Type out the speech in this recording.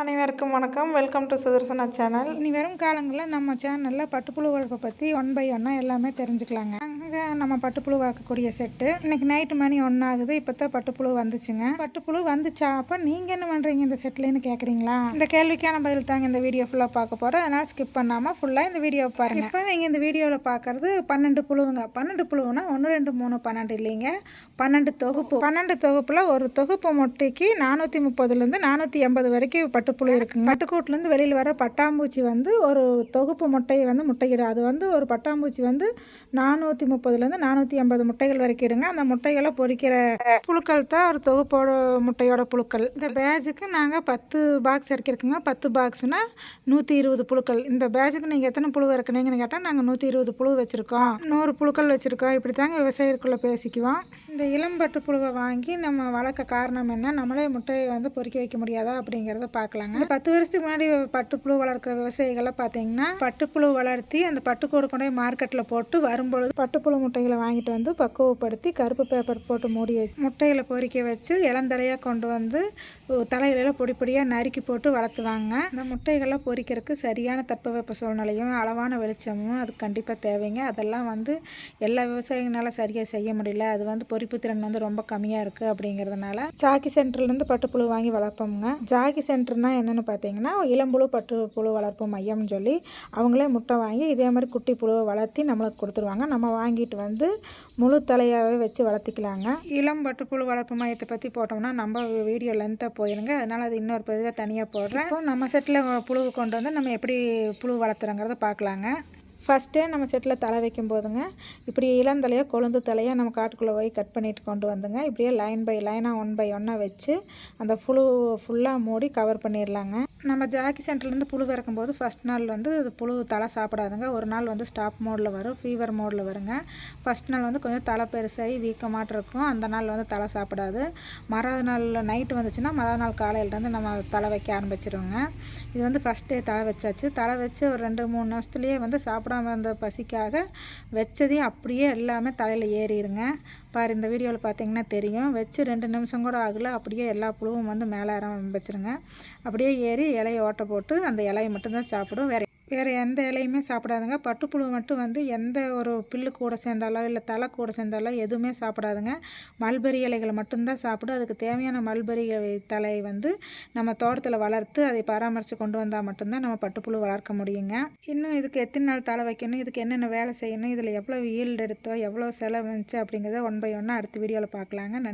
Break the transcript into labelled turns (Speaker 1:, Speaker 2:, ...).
Speaker 1: அனைவருக்கும் வணக்கம். Welcome to Sudarshana channel
Speaker 2: இனி வரும் காலங்களில் நம்ம சேனலில் பட்டுப்புழு வளர்ப்பை பற்றி ஒன் பை ஒன்னாக எல்லாமே தெரிஞ்சுக்கலாங்க. நம்ம பட்டுப்புழு வாக்கக்கூடிய செட்டு. இன்னைக்கு நைட்டு மணி ஒன்றாகுது இப்போ தான் பட்டுப்புழு வந்துச்சுங்க. பட்டுப்புழு வந்துச்சா? அப்போ நீங்கள் என்ன பண்ணுறீங்க இந்த செட்லேன்னு கேட்குறீங்களா இந்த கேள்விக்கான பதில் தாங்க இந்த வீடியோ ஃபுல்லாக பார்க்க போகிறோம் அதனால் ஸ்கிப் பண்ணாமல் ஃபுல்லாக இந்த வீடியோவை பாருங்கள் இப்போ நீங்கள் இந்த வீடியோவில் பார்க்குறது பன்னெண்டு புழுவுங்க. பன்னெண்டு புழுவுனா ஒன்று ரெண்டு மூணு பன்னெண்டு இல்லைங்க. பன்னெண்டு தொகுப்பு. பன்னெண்டு தொகுப்பில் ஒரு தொகுப்பு முட்டைக்கு நானூற்றி முப்பதுலேருந்து நானூற்றி எண்பது வரைக்கும் பட்டுப்புழு இருக்குங்க. பட்டுக்கூட்டிலேருந்து வெளியில் வர பட்டாம்பூச்சி வந்து ஒரு தொகுப்பு முட்டையை வந்து முட்டையிடும். அது வந்து ஒரு பட்டாம்பூச்சி வந்து நானூற்றி முப்பதுலேருந்து நானூற்றி ஐம்பது முட்டைகள் வரைக்கும் இடுங்க அந்த முட்டைகளை பொறிக்கிற புழுக்கள் தான் ஒரு தொகுப்போட முட்டையோட புழுக்கள். இந்த பேஜுக்கு நாங்கள் பத்து பாக்ஸ் இறக்கிருக்கோங்க பத்து பாக்ஸ்னால் நூற்றி இருபது புழுக்கள். இந்த பேட்சுக்கு நீங்கள் எத்தனை புழு இறக்குனீங்கன்னு கேட்டால் நாங்கள் நூற்றி இருபது புழு வச்சுருக்கோம். நூறு புழுக்கள் வச்சுருக்கோம். இப்படி தாங்க விவசாயிகளுக்குள்ளே பேசிக்குவோம். இந்த இளம்பட்டு புழுவை வாங்கி நம்ம வளர்க்க காரணம் என்ன? நம்மளே முட்டையை வந்து பொறிக்க வைக்க முடியாதா அப்படிங்கிறத பார்க்கலாங்க. பத்து வருஷத்துக்கு முன்னாடி பட்டுப்புழு வளர்க்குற விவசாயிகளை பார்த்தீங்கன்னா பட்டுப்புழு வளர்த்தி அந்த பட்டுக்கூடு கொண்டு மார்க்கெட்டில் போட்டு வரும்பொழுது பட்டுப்புழு முட்டைகளை வாங்கிட்டு வந்து பக்குவப்படுத்தி கருப்பு பேப்பர் போட்டு மூடி வச்சு முட்டைகளை பொறிக்க வச்சு இளந்தலையாக கொண்டு வந்து தலையிலெல்லாம் பொடி பொடியாக நறுக்கி போட்டு வளர்த்துவாங்க. இந்த முட்டைகளை பொறிக்கிறதுக்கு சரியான தட்பவெப்ப சூழ்நிலையும் அளவான வெளிச்சமும் அது கண்டிப்பாக தேவைங்க. அதெல்லாம் வந்து எல்லா விவசாயிகளால் சரியாக செய்ய முடியல. அது வந்து பொறிப்பு திறன் வந்து ரொம்ப கம்மியாக இருக்குது அப்படிங்கிறதுனால ஜாக்கி சென்டர்லேருந்து பட்டுப்புழு வாங்கி வளர்ப்போம்ங்க. ஜாக்கி சென்டர்னால் என்னென்னு பார்த்தீங்கன்னா இளம்புழு பட்டுப்புழு வளர்ப்பு மையம்னு சொல்லி அவங்களே முட்டை வாங்கி இதே மாதிரி குட்டி புழுவை வளர்த்தி நம்மளுக்கு கொடுத்துருவாங்க. நம்ம வாங்கிட்டு வந்து முழு தலையாகவே வச்சு வளர்த்திக்கலாங்க. இளம் பட்டுப்புழு வளர்ப்பு மையத்தை பற்றி போட்டோம்னா நம்ம வீடியோ லென்த்தாக போயிருங்க. அதனால் அது இன்னொரு பதிவாக தனியாக போடுறேன். இப்போ நம்ம செட்டில் புழு கொண்டு வந்து நம்ம எப்படி புழு வளர்த்துறோங்கிறத பார்க்கலாங்க ஃபஸ்ட்டே நம்ம செட்டில் தலை வைக்கும் போதுங்க இப்படி இளந்தலையோ கொழுந்து தலையோ நம்ம காட்டுக்குள்ளே போய் கட் பண்ணிட்டு கொண்டு வந்துங்க. இப்படியே லைன் பை லைனாக ஒன் பை ஒன்னாக வச்சு அந்த புழு ஃபுல்லாக மூடி கவர் பண்ணிடலாங்க நம்ம ஜாக்கி சென்டர்லேருந்து புழு இறக்கும்போது ஃபஸ்ட் நாள் வந்து புழு தலை சாப்பிடாதுங்க. ஒரு நாள் வந்து ஸ்டாப் மோடில் வரும் ஃபீவர் மோடில் வருங்க. ஃபஸ்ட் நாள் வந்து கொஞ்சம் தலை பெருசாகி வீக்கமாட்டு இருக்கும். அந்த நாள் வந்து தலை சாப்பிடாது. மறாவது நாள் நைட்டு வந்துச்சுன்னா மறாவது நாள் காலையிலேருந்து நம்ம தலை வைக்க ஆரம்பிச்சிருவோங்க. இது வந்து ஃபஸ்ட் டே தலை வச்சாச்சு. தலை வச்சு ஒரு ரெண்டு மூணு நிமிஷத்துலேயே வந்து சாப்பிடாம இருந்த பசிக்காக வச்சதையும் அப்படியே எல்லாமே தலையில் ஏறிடுங்க பாரு இந்த வீடியோவில் பார்த்தீங்கன்னா தெரியும். வச்சு ரெண்டு நிமிஷம் கூட ஆகல. அப்படியே எல்லா புழுவும் வந்து மேலே ஆரம்பிச்சிருங்க. அப்படியே ஏறி இலையை ஓட்ட போட்டு அந்த இலையை மட்டும்தான் சாப்பிடும். வேறு வேறு எந்த இலையுமே சாப்பிடாதுங்க. பட்டுப்புழு மட்டும் வந்து எந்த ஒரு பில்லு கூட சேர்ந்தாலோ இல்லை தலை கூட சேர்ந்தாலோ எதுவுமே சாப்பிடாதுங்க. மல்பெரி இலைகளை மட்டும்தான் சாப்பிடும். அதுக்கு தேவையான மல்பெரி தலை வந்து நம்ம தோட்டத்தில் வளர்த்து அதை பராமரித்து கொண்டு வந்தால் மட்டும்தான் நம்ம பட்டுப்புழு வளர்க்க முடியுங்க. இன்னும் இதுக்கு எத்தனை நாள் தலை வைக்கணும்? இதுக்கு என்னென்ன வேலை செய்யணும்? இதில் எவ்வளோ ஈல்டு எடுத்தோ எவ்வளோ செலவு வந்துச்சு அப்படிங்கிறத ஒன் பை ஒன்னாக அடுத்த வீடியோவில் பார்க்கலாங்க. நன்றி.